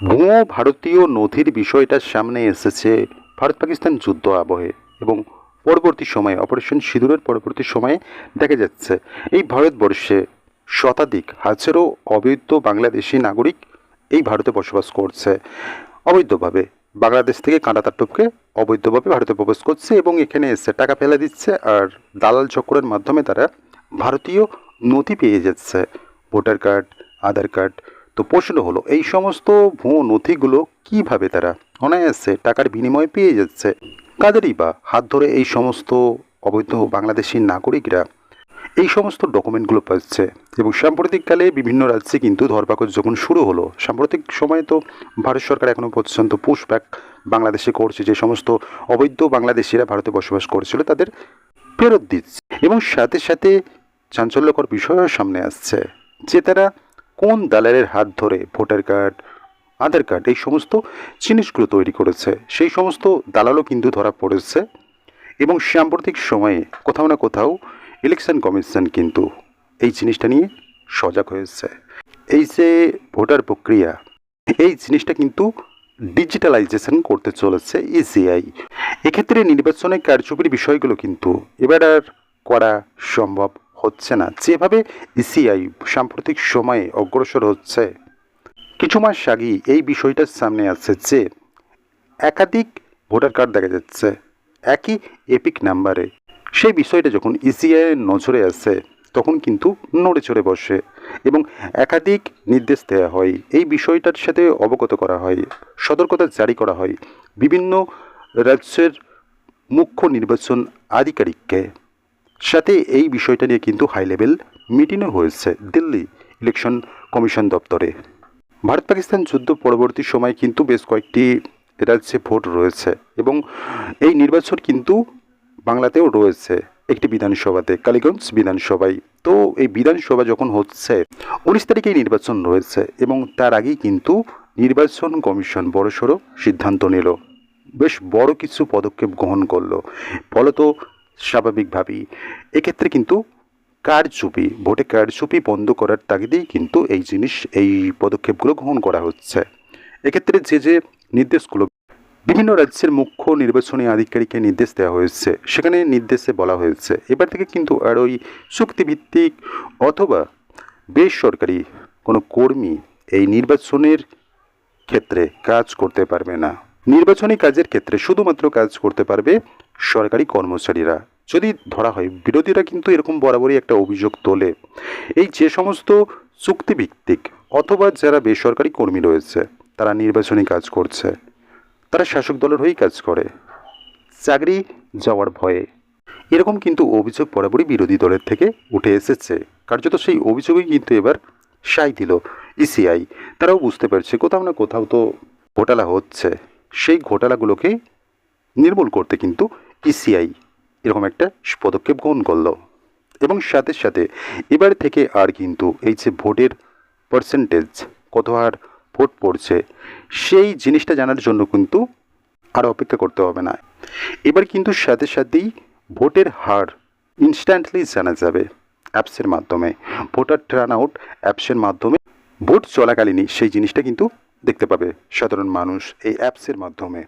ভুয়ো ভারতীয় নথির বিষয়টা সামনে এসেছে ভারত পাকিস্তান যুদ্ধ আবহে এবং পরবর্তী সময়ে অপারেশন সিঁদুরের পরবর্তী সময়ে দেখা যাচ্ছে। এই ভারতবর্ষে শতাধিক, হাজারো অবৈধ বাংলাদেশি নাগরিক এই ভারতে বসবাস করছে। অবৈধভাবে বাংলাদেশ থেকে কাঁটাতার টপকে অবৈধভাবে ভারতে প্রবেশ করছে এবং এখানে এসে টাকা ফেলে দিচ্ছে আর দালাল চক্রের মাধ্যমে তারা ভারতীয় নথি পেয়ে যাচ্ছে। ভোটার কার্ড, আধার কার্ড তো প্রশ্ন হলো, এই সমস্ত ভুয়ো নথিগুলো কীভাবে তারা অনায়াসে টাকার বিনিময়ে পেয়ে যাচ্ছে? কাদেরই বা হাত ধরে এই সমস্ত অবৈধ বাংলাদেশি নাগরিকরা এই সমস্ত ডকুমেন্টগুলো পাচ্ছে? এবং সাম্প্রতিককালে বিভিন্ন রাজ্যে কিন্তু ধরপাকড় যখন শুরু হলো, সাম্প্রতিক সময়ে তো ভারত সরকার এখনও পর্যন্ত পুশব্যাক বাংলাদেশে করছে, যে সমস্ত অবৈধ বাংলাদেশিরা ভারতে বসবাস করছিল, তাদের ফেরত দিচ্ছে। এবং সাথে সাথে চাঞ্চল্যকর বিষয়ও সামনে আসছে, যে তারা কোন দালালের হাত ধরে ভোটার কার্ড, আধার কার্ড এই সমস্ত জিনিসগুলো তৈরি করেছে? সেই সমস্ত দালালও কিন্তু ধরা পড়েছে। এবং সাম্প্রতিক সময়ে কোথাও না কোথাও ইলেকশন কমিশন কিন্তু এই জিনিসটা নিয়ে সজাগ হয়েছে। এই যে ভোটার প্রক্রিয়া, এই জিনিসটা কিন্তু ডিজিটালাইজেশন করতে চলেছে ইসিআই এক্ষেত্রে নির্বাচনের কারচুপির বিষয়গুলো কিন্তু এবার আর করা সম্ভব হচ্ছে না। যেভাবে ইসিআই সাম্প্রতিক সময়ে অগ্রসর হচ্ছে, কিছু মাস আগেই এই বিষয়টার সামনে আসছে যে, একাধিক ভোটার কার্ড দেখা যাচ্ছে, একই এপিক নাম্বারে। সেই বিষয়টা যখন ইসিআইয়ের নজরে আসে, তখন কিন্তু নড়ে চড়ে বসে এবং একাধিক নির্দেশ দেওয়া হয়। এই বিষয়টার সাথে অবগত করা হয়, সতর্কতা জারি করা হয় বিভিন্ন রাজ্যের মুখ্য নির্বাচন আধিকারিককে। সাথে এই বিষয়টা নিয়ে কিন্তু হাই লেভেল মিটিংও হয়েছে দিল্লি ইলেকশন কমিশন দপ্তরে। ভারত পাকিস্তান যুদ্ধ পরবর্তী সময় কিন্তু বেশ কয়েকটি রাজ্যে ভোট রয়েছে এবং এই নির্বাচন কিন্তু বাংলাতেও রয়েছে একটি বিধানসভাতে, কালীগঞ্জ বিধানসভায়। তো এই বিধানসভা যখন হচ্ছে, উনিশ তারিখে নির্বাচন রয়েছে এবং তার আগেই কিন্তু নির্বাচন কমিশন বড়সড় সিদ্ধান্ত নিল। বেশ বড় কিছু পদক্ষেপ গ্রহণ করল। ফলত স্বাভাবিকভাবেই। এক্ষেত্রে কিন্তু কারচুপি, ভোটে কারচুপি বন্ধ করার তাগিদেই কিন্তু এই জিনিস, এই পদক্ষেপগুলো গ্রহণ করা হচ্ছে। এক্ষেত্রে যে যে নির্দেশগুলো, বিভিন্ন রাজ্যের মুখ্য নির্বাচনী আধিকারিককে নির্দেশ দেওয়া হয়েছে, সেখানে নির্দেশে বলা হয়েছে। এবার থেকে কিন্তু আর ওই চুক্তিভিত্তিক অথবা বেসরকারি কোনো কর্মী এই নির্বাচনের ক্ষেত্রে কাজ করতে পারবে না। নির্বাচনী কাজের ক্ষেত্রে শুধুমাত্র কাজ করতে পারবে সরকারি কর্মচারীরা। যদি ধরা হয়, বিরোধীরা কিন্তু এরকম বরাবরই একটা অভিযোগ তোলে। এই যে সমস্ত চুক্তিভিত্তিক অথবা যারা বেসরকারি কর্মী রয়েছে, তারা নির্বাচনী কাজ করছে। তারা শাসক দলের হয়েই কাজ করে। চাকরি যাওয়ার ভয়ে। এরকম কিন্তু অভিযোগ বরাবরই বিরোধী দলের থেকে উঠে এসেছে। কার্যত সেই অভিযোগই কিন্তু এবার সাই দিল ইসিআই। তারাও বুঝতে পারছে, কোথাও না কোথাও তো ঘোটালা হচ্ছে। সেই ঘোটালাগুলোকে নির্মূল করতে কিন্তু ইসিআই এরকম একটা পদক্ষেপ গ্রহণ করল। এবং সাথে সাথে এবার থেকে আর কিন্তু এই যে ভোটের পার্সেন্টেজ কত হার ভোট পড়ছে, সেই জিনিসটা জানার জন্য কিন্তু আর অপেক্ষা করতে হবে না। এবার কিন্তু সাথে সাথেই ভোটের হার ইনস্ট্যান্টলি জানা যাবে অ্যাপসের মাধ্যমে। ভোটার টার্ন আউট অ্যাপসের মাধ্যমে ভোট চলাকালীনই সেই জিনিসটা কিন্তু দেখতে পাবে সাধারণ মানুষ এই অ্যাপসের মাধ্যমে।